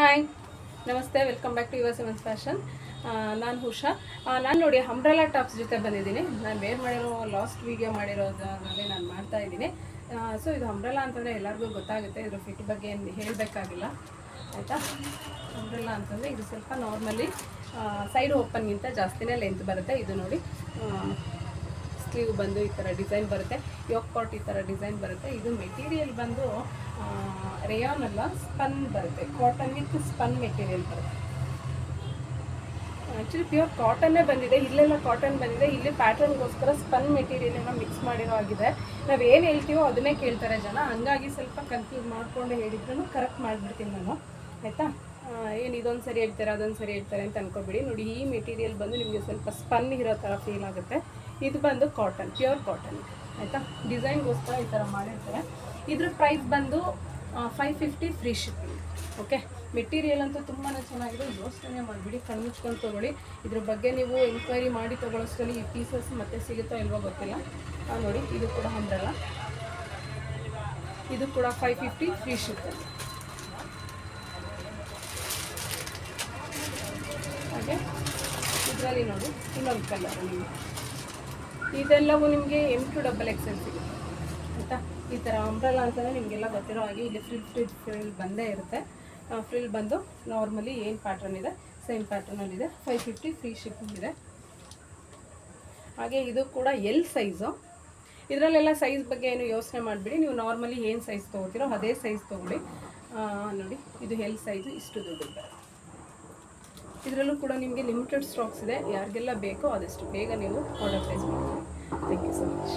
Hi ನಮಸ್ತೆ welcome back to your sevens fashion ನಾನು ಹುಷಾ. ನಾನು ನೋಡಿ ಅಂಬ್ರೆಲಾ ಟಾಪ್ಸ್ ಜೊತೆ ಬಂದಿದ್ದೀನಿ. ನಾನು ವೇರ್ ಮಾಡಿರೋ ಲಾಸ್ಟ್ ವೀಡಿಯೋ ಮಾಡಿರೋದನ್ನೇ ನಾನು ಮಾಡ್ತಾ ಇದ್ದೀನಿ. ಸೊ ಇದು ಅಂಬ್ರೆಲಾ ಅಂತಂದರೆ ಎಲ್ಲರಿಗೂ ಗೊತ್ತಾಗುತ್ತೆ. ಇದ್ರ ಫಿಟ್ ಬಗ್ಗೆ ಏನು ಹೇಳಬೇಕಾಗಿಲ್ಲ. ಆಯಿತಾ? ಅಂಬ್ರೆಲಾ ಅಂತಂದರೆ ಇದು ಸ್ವಲ್ಪ ನಾರ್ಮಲಿ ಸೈಡ್ ಓಪನ್ಗಿಂತ ಜಾಸ್ತಿನೇ ಲೆಂತ್ ಬರುತ್ತೆ. ಇದು ನೋಡಿ ಸ್ಲೀವ್ ಬಂದು ಈ ಥರ ಡಿಸೈನ್ ಬರುತ್ತೆ, ಯೋಕ್ ಕಾಟ್ ಈ ಥರ ಡಿಸೈನ್ ಬರುತ್ತೆ. ಇದು ಮೆಟೀರಿಯಲ್ ಬಂದು ರೇಯಾನ್ ಅಲ್ಲ ಸ್ಪನ್ ಬರುತ್ತೆ. ಕಾಟನ್ ವಿತ್ ಸ್ಪನ್ ಮೆಟೀರಿಯಲ್ ಬರುತ್ತೆ. ಆ್ಯಕ್ಚುಲಿ ಪ್ಯೂರ್ ಕಾಟನ್ನೇ ಬಂದಿದೆ. ಇಲ್ಲೆಲ್ಲ ಕಾಟನ್ ಬಂದಿದೆ. ಇಲ್ಲಿ ಪ್ಯಾಟರ್ನ್ಗೋಸ್ಕರ ಸ್ಪನ್ ಮೆಟೀರಿಯಲನ್ನು ಮಿಕ್ಸ್ ಮಾಡಿರೋ ಆಗಿದೆ ನಾವು ಏನು ಹೇಳ್ತೀವೋ ಅದನ್ನೇ ಕೇಳ್ತಾರೆ ಜನ. ಹಂಗಾಗಿ ಸ್ವಲ್ಪ ಕನ್ಫ್ಯೂಸ್ ಮಾಡಿಕೊಂಡು ಹೇಳಿದ್ರು ಕರೆಕ್ಟ್ ಮಾಡಿಬಿಡ್ತೀನಿ ನಾನು. ಆಯಿತಾ? ಏನು ಇದೊಂದು ಸರಿ ಹೇಳ್ತಾರೆ, ಅದೊಂದು ಸರಿ ಹೇಳ್ತಾರೆ ಅಂತ ಅನ್ಕೋಬೇಡಿ. ನೋಡಿ, ಈ ಮೆಟೀರಿಯಲ್ ಬಂದು ನಿಮಗೆ ಸ್ವಲ್ಪ ಸ್ಪನ್ ಇರೋ ಥರ ಫೀಲ್ ಆಗುತ್ತೆ. ಇದು ಬಂದು ಕಾಟನ್ ಪ್ಯೂರ್ ಕಾಟನ್ ಆಯಿತಾ? ಡಿಸೈನ್ಗೋಸ್ಕರ ಈ ಥರ ಮಾಡಿರ್ತಾರೆ. ಇದ್ರ ಪ್ರೈಸ್ ಬಂದು five fifty free shipping okay material ಅಂತೂ ತುಂಬಾ ಚೆನ್ನಾಗಿದೆ. ಯೋಚನೆ ಮಾಡಿಬಿಡಿ ಕಣ್ಮುಚ್ಕೊಂಡು ತೊಗೊಳ್ಳಿ. ಇದ್ರ ಬಗ್ಗೆ ನೀವು ಎನ್ಕ್ವೈರಿ ಮಾಡಿ ತೊಗೊಳೋಷ್ಟರಲ್ಲಿ ಈ ಪೀಸಸ್ ಮತ್ತೆ ಸಿಗುತ್ತೋ ಇಲ್ವೋ ಗೊತ್ತಿಲ್ಲ. ನೋಡಿ, ಇದು ಕೂಡ ಅಂಬ್ರಲ್ಲ ಇದು ಕೂಡ ಫೈವ್ ಫಿಫ್ಟಿ ಫ್ರೀ ಶಿಪ್ಪಿಂಗ್ ಹಾಗೆ ಇದರಲ್ಲಿ ನೋಡಿ ಇನ್ನೊಂದು ಕಲರ್ ನಿಮಗೆ ಇದೆಲ್ಲವೂ ನಿಮಗೆ ಎಂ ಟು ಡಬಲ್ ಎಕ್ಸೆಲ್ ಸಿಗುತ್ತೆ. ಆಯಿತಾ? ಈ ಥರ ಅಂಬ್ರಲ್ಲ ಅಂತಲೇ ನಿಮಗೆಲ್ಲ ಗೊತ್ತಿರೋ ಹಾಗೆ ಇಲ್ಲಿ ಫ್ರಿಲ್ ಫ್ರಿಲ್ ಫ್ರಿಲ್ ಬಂದೇ ಇರುತ್ತೆ. ಫ್ರಿಲ್ ಬಂದು ನಾರ್ಮಲಿ ಏನು ಪ್ಯಾಟ್ರನ್ ಇದೆ? ಸೇಮ್ ಪ್ಯಾಟ್ರನಲ್ಲಿದೆ ಫೈವ್ ಫಿಫ್ಟಿ ಫ್ರೀ ಶಿಪ್ಪಿಂಗ್ ಇದೆ. ಹಾಗೆ ಇದು ಕೂಡ ಎಲ್ ಸೈಜು ಇದರಲ್ಲೆಲ್ಲ ಸೈಜ್ ಬಗ್ಗೆ ಏನು ಯೋಚನೆ ಮಾಡಿಬಿಡಿ. ನೀವು ನಾರ್ಮಲಿ ಏನು ಸೈಜ್ ತೊಗೋತೀರೋ ಅದೇ ಸೈಜ್ ತೊಗೊಳ್ಳಿ. ನೋಡಿ, ಇದು ಎಲ್ ಸೈಜು ಇಷ್ಟು ದುಡ್ಡು ಬರುತ್ತೆ. ಇದರಲ್ಲೂ ಕೂಡ ನಿಮಗೆ ಲಿಮಿಟೆಡ್ ಸ್ಟಾಕ್ಸ್ ಇದೆ. ಯಾರಿಗೆಲ್ಲ ಬೇಕೋ ಆದಷ್ಟು ಬೇಗ ನೀವು ಆರ್ಡರ್ ಪ್ಲೇಸ್ ಮಾಡ್ತೀವಿ ಥ್ಯಾಂಕ್ ಯು ಸೊ ಮಚ್